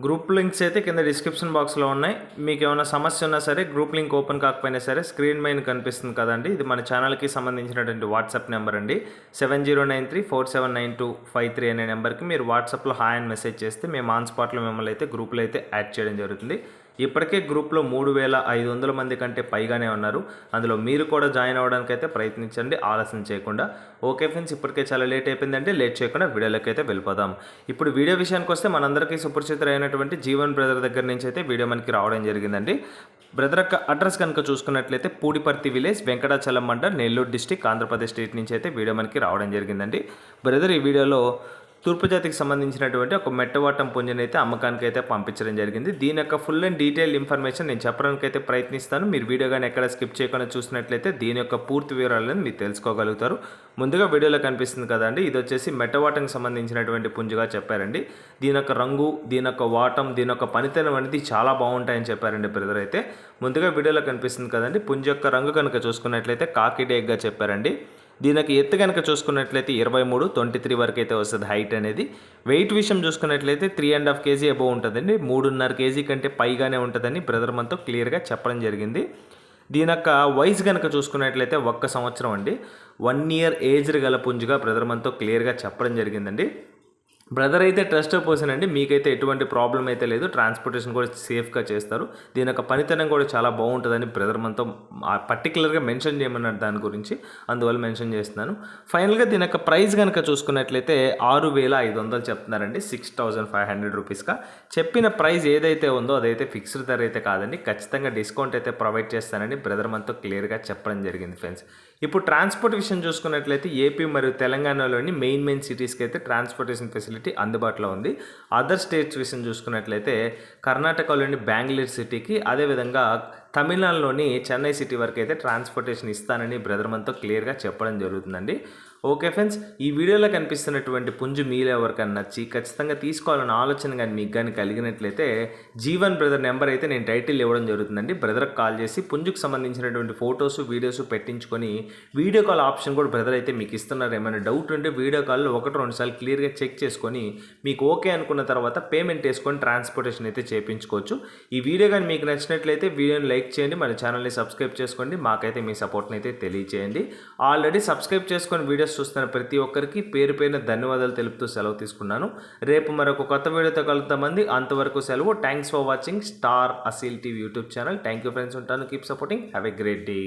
Group links అయితే కింద description బాక్స్లో ఉన్నాయి. మీకు ఏమైనా సమస్య ఉన్నా సరే గ్రూప్ లింక్ ఓపెన్ కాకపోయినా సరే స్క్రీన్ పైన కనిపిస్తుంది కదండి. ఇది మన ఛానల్కి సంబంధించినటువంటి వాట్సాప్ నెంబర్ అండి. Seven zero nine three four seven nine two five three అనే నెంబర్కి మీరు వాట్సాప్లో హాయ్ అని మెసేజ్ చేస్తే మేము ఆన్ స్పాట్లో మిమ్మల్ని అయితే గ్రూప్లో అయితే యాడ్ చేయడం జరుగుతుంది. ఇప్పటికే గ్రూప్లో మూడు వేల ఐదు వందల మంది కంటే పైగానే ఉన్నారు. అందులో మీరు కూడా జాయిన్ అవ్వడానికి అయితే ప్రయత్నించండి ఆలస్యం చేయకుండా. ఓకే ఫ్రెండ్స్ ఇప్పటికే చాలా లేట్ అయిపోయిందంటే లేట్ చేయకుండా వీడియోలోకి అయితే వెళ్ళిపోదాం. ఇప్పుడు వీడియో విషయానికి వస్తే మనందరికీ సుపరిచితులైనటువంటి జీవన్ బ్రదర్ దగ్గర నుంచి అయితే వీడియో మనకి రావడం జరిగిందండి. బ్రదర్ యొక్క అడ్రస్ కనుక చూసుకున్నట్లయితే Pudiparthi village Venkatachalam mandal Nellore district Andhra Pradesh state నుంచి అయితే వీడియో మనకి రావడం జరిగిందండి. బ్రదర్ ఈ వీడియోలో తూర్పు జాతికి సంబంధించినటువంటి ఒక మెట్టవాటం పుంజని అయితే అమ్మకానికి అయితే పంపించడం జరిగింది. దీని యొక్క ఫుల్ అండ్ డీటెయిల్ ఇన్ఫర్మేషన్ నేను చెప్పడానికి అయితే ప్రయత్నిస్తాను. మీరు వీడియో కానీ ఎక్కడ స్కిప్ చేయకుండా చూసినట్లయితే దీని యొక్క పూర్తి వివరాలను మీరు తెలుసుకోగలుగుతారు. ముందుగా వీడియోలో కనిపిస్తుంది కదండి ఇది వచ్చేసి మెట్టవాటంకి సంబంధించినటువంటి పుంజుగా చెప్పారండి. దీని యొక్క రంగు దీని యొక్క వాటం దీని యొక్క పనితనం అనేది చాలా బాగుంటాయని చెప్పారండి బ్రదర్ అయితే. ముందుగా వీడియోలో కనిపిస్తుంది కదండి పుంజు యొక్క రంగు కనుక చూసుకున్నట్లయితే కాకి డేగ్గా చెప్పారండి. దీనికి ఎత్తు కనుక చూసుకున్నట్లయితే ఇరవై మూడు ట్వంటీ త్రీ వరకు అయితే వస్తుంది హైట్ అనేది. వెయిట్ విషయం చూసుకున్నట్లయితే three and half KG above ఉంటుందండి. మూడున్నర కేజీ కంటే పైగానే ఉంటుందని బ్రదర్ మనతో క్లియర్గా చెప్పడం జరిగింది. దీని యొక్క వయసు కనుక చూసుకున్నట్లయితే ఒక్క సంవత్సరం అండి. వన్ ఇయర్ ఏజ్డ్ గల పుంజుగా బ్రదర్ మనతో క్లియర్గా చెప్పడం జరిగిందండి. బ్రదర్ అయితే ట్రస్ట్ పర్సన్ అండి. మీకైతే ఎటువంటి ప్రాబ్లం అయితే లేదు. ట్రాన్స్పోర్టేషన్ కూడా సేఫ్గా చేస్తారు. దీని యొక్క పనితనం కూడా చాలా బాగుంటుందని బ్రదర్ మనతో పర్టికులర్గా మెన్షన్ చేయమన్నారు దాని గురించి. అందువల్ల మెన్షన్ చేస్తున్నాను. ఫైనల్గా దీని యొక్క ప్రైస్ కనుక చూసుకున్నట్లయితే ఆరు వేల ఐదు వందలు చెప్తున్నారండి. సిక్స్ థౌజండ్ ఫైవ్ హండ్రెడ్ రూపీస్గా చెప్పిన ప్రైస్ ఏదైతే ఉందో అదైతే ఫిక్స్డ్ ధర అయితే కాదండి. ఖచ్చితంగా డిస్కౌంట్ అయితే ప్రొవైడ్ చేస్తానని బ్రదర్ మనతో క్లియర్గా చెప్పడం జరిగింది ఫ్రెండ్స్ ఇప్పుడు ట్రాన్స్పోర్ట్ విషయం చూసుకున్నట్లయితే ఏపీ మరియు తెలంగాణలోని మెయిన్ మెయిన్ సిటీస్కి అయితే ట్రాన్స్పోర్టేషన్ ఫెసిలిటీ అందుబాటులో ఉంది. అదర్ స్టేట్స్ విషయం చూసుకున్నట్లయితే కర్ణాటకలోని బెంగళూరు సిటీకి అదేవిధంగా తమిళనాడులోని చెన్నై సిటీ వరకు అయితే ట్రాన్స్పోర్టేషన్ ఇస్తానని బ్రదర్ మనతో క్లియర్గా చెప్పడం జరుగుతుందండి. ఓకే ఫ్రెండ్స్ ఈ వీడియోలో కనిపిస్తున్నటువంటి పుంజు మీలో ఎవరికైనా నచ్చి ఖచ్చితంగా తీసుకోవాలన్న ఆలోచన కానీ మీకు కానీ కలిగినట్లయితే జీవన్ బ్రదర్ నెంబర్ అయితే నేను టైటిల్ ఇవ్వడం జరుగుతుందండి. బ్రదర్కి కాల్ చేసి పుంజుకు సంబంధించినటువంటి ఫొటోస్ వీడియోస్ పెట్టించుకొని వీడియో కాల్ ఆప్షన్ కూడా బ్రదర్ అయితే మీకు ఇస్తున్నారు. ఏమైనా డౌట్ ఉంటే వీడియో కాల్లో ఒకటి రెండు సార్లు క్లియర్గా చెక్ చేసుకొని మీకు ఓకే అనుకున్న తర్వాత పేమెంట్ వేసుకొని ట్రాన్స్పోర్టేషన్ అయితే చేయించుకోవచ్చు ఈ వీడియో కానీ మీకు నచ్చినట్లయితే వీడియోని లైక్ లైక్ చేయండి మన ఛానల్ని సబ్స్క్రైబ్ చేసుకోండి. మాకైతే మీ సపోర్ట్ని అయితే తెలియచేయండి. ఆల్రెడీ సబ్స్క్రైబ్ చేసుకొని వీడియోస్ చూస్తున్న ప్రతి ఒక్కరికి పేరు పేరున ధన్యవాదాలు తెలుపుతూ సెలవు తీసుకున్నాను. రేపు మరొక కొత్త వీడియోతో కలుద్దామంది అంతవరకు సెలవు. Thanks for watching star Aseel TV YouTube channel thank you friends ఉంటాను. Keep supporting have a great day